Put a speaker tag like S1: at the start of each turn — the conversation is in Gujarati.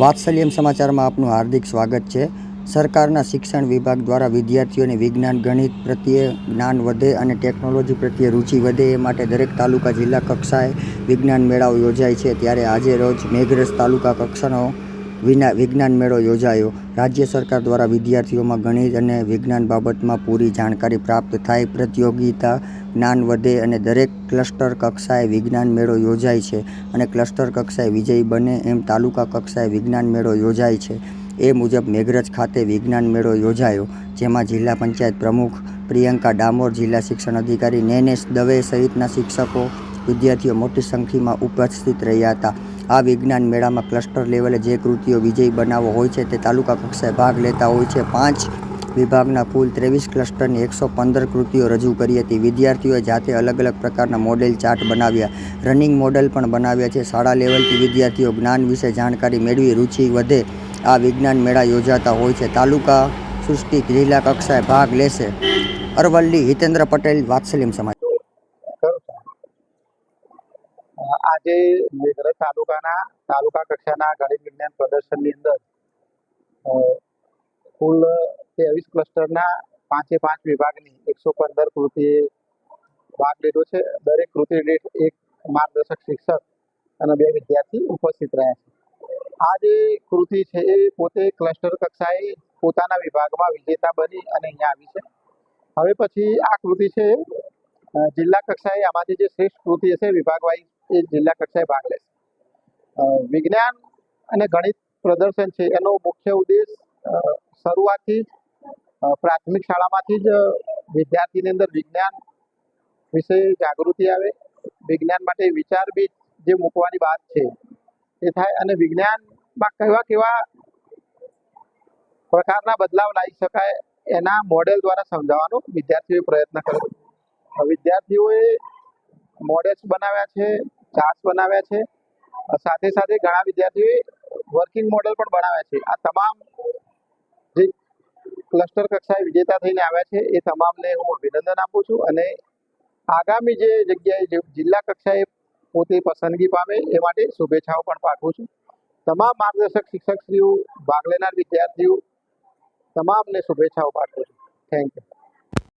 S1: વાત્સલ્યમ સમાચારમાં આપનું હાર્દિક સ્વાગત છે. સરકારના શિક્ષણ વિભાગ દ્વારા વિદ્યાર્થીઓને વિજ્ઞાન, ગણિત પ્રત્યે જ્ઞાન વધે અને ટેકનોલોજી પ્રત્યે રુચિ વધે એ માટે દરેક તાલુકા જિલ્લા કક્ષાએ વિજ્ઞાન મેળાઓ યોજાય છે. ત્યારે આજે રોજ મેઘરજ તાલુકા કક્ષાનો વિના, વિજ્ઞાન મેળો યોજાયો. રાજ્ય સરકાર દ્વારા વિદ્યાર્થીઓમાં ગણિત અને વિજ્ઞાન બાબતમાં પૂરી જાણકારી પ્રાપ્ત થાય પ્રતિયોગિતા જ્ઞાન વધે અને દરેક ક્લસ્ટર કક્ષાએ વિજ્ઞાન મેળો યોજાય છે અને ક્લસ્ટર કક્ષાએ વિજયી બને એમ તાલુકા કક્ષાએ વિજ્ઞાન મેળો યોજાય છે. એ મુજબ મેઘરજ ખાતે વિજ્ઞાન મેળો યોજાયો, જેમાં જિલ્લા પંચાયત પ્રમુખ પ્રિયંકા ડામોર, જિલ્લા શિક્ષણ અધિકારી નેનેશ દવે સહિતના શિક્ષકો, વિદ્યાર્થીઓ મોટી સંખ્યામાં ઉપસ્થિત રહ્યા હતા. આ વિજ્ઞાન મેળામાં ક્લસ્ટર લેવલે જે કૃતિઓ વિજય બનાવો હોય છે તે તાલુકા કક્ષાએ ભાગ લેતા હોય છે. પાંચ વિભાગના કુલ ત્રેવીસ ક્લસ્ટરની એકસો પંદર કૃતિઓ રજૂ કરી હતી. વિદ્યાર્થીઓએ જાતે અલગ અલગ પ્રકારના મોડેલ ચાર્ટ બનાવ્યા. રનિંગ મોડેલ પણ બનાવ્યા છે. શાળા લેવલથી વિદ્યાર્થીઓ જ્ઞાન વિશે જાણકારી મેળવી રુચિ વધે આ વિજ્ઞાન મેળા યોજાતા હોય છે. તાલુકા સૃષ્ટિ જિલ્લા કક્ષાએ ભાગ લેશે. અરવલ્લી હિતેન્દ્ર પટેલ, વાત્સલ્યમ સમાજ.
S2: આજે મેઘરજ તાલુકાના, તાલુકા કક્ષાના ગણિત વિજ્ઞાન પ્રદર્શનની અંદર કુલ ત્રેવીસ ક્લસ્ટરના પાંચે પાંચ વિભાગની એકસો પંદર કૃતિએ ભાગ લીધો છે. દરેક કૃતિ દીઠ એક માર્ગદર્શક શિક્ષક અને બે વિદ્યાર્થી ઉપસ્થિત રહ્યા છે. આ જે કૃતિ છે એ પોતે ક્લસ્ટર કક્ષાએ પોતાના વિભાગમાં વિજેતા બની અને અહીંયા આવી છે. હવે પછી આ કૃતિ છે જિલ્લા કક્ષાએ આમાંથી જે શ્રેષ્ઠ કૃતિ હશે વિભાગ વાઇઝ એ જિલ્લા કક્ષાએ ભાગ લેશે. વિજ્ઞાન અને ગણિત પ્રદર્શન છે, એનો મુખ્ય ઉદ્દેશ શરૂઆતથી જ પ્રાથમિક શાળામાંથી જ વિદ્યાર્થીની અંદર વિજ્ઞાન વિશે જાગૃતિ આવે, વિજ્ઞાન માટે વિચાર બી જે મૂકવાની વાત છે, એ થાય અને વિજ્ઞાનમાં કેવા કેવા પ્રકારના બદલાવ લાવી શકાય એના મોડેલ દ્વારા સમજાવવાનો વિદ્યાર્થીઓએ પ્રયત્ન કર્યો વિદ્યાર્થીઓએ મોડેલ્સ બનાવ્યા છે ચાર્ટ્સ બનાવ્યા છે સાથે સાથે ઘણા વિદ્યાર્થીઓએ વર્કિંગ મોડેલ પણ બનાવ્યા છે. આ તમામ જે ક્લસ્ટર કક્ષાએ વિજેતા થઈને આવ્યા છે, એ તમામને હું અભિનંદન આપું છું અને આગામી જે જગ્યાએ જિલ્લા કક્ષાએ પોતે પસંદગી પામે એ માટે શુભેચ્છાઓ પણ પાઠવું છું. તમામ માર્ગદર્શક શિક્ષકશ્રીઓ, ભાગ લેનાર વિદ્યાર્થીઓ, તમામને શુભેચ્છાઓ પાઠવું છું. Thank you